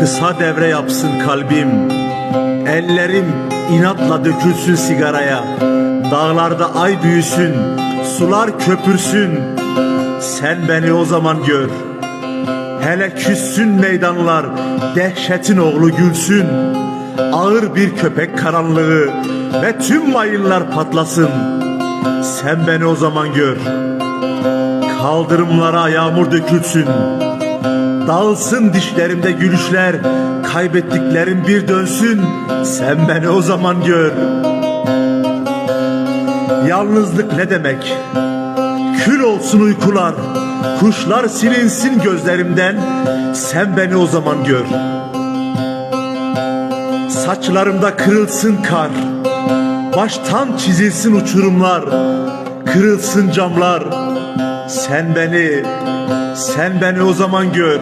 Kısa devre yapsın kalbim. Ellerim inatla dökülsün sigaraya. Dağlarda ay büyüsün Sular köpürsün. Sen beni o zaman gör. Hele küssün meydanlar Dehşetin oğlu gülsün. Ağır bir köpek karanlığı Ve tüm mayınlar patlasın. Sen beni o zaman gör. Kaldırımlara yağmur dökülsün Dağılsın dişlerimde gülüşler Kaybettiklerim bir dönsün Sen beni o zaman gör. Yalnızlık ne demek? Kül olsun uykular Kuşlar silinsin gözlerimden Sen beni o zaman gör. Saçlarımda kırılsın kar Baştan çizilsin uçurumlar Kırılsın camlar Sen beni Sen beni o zaman gör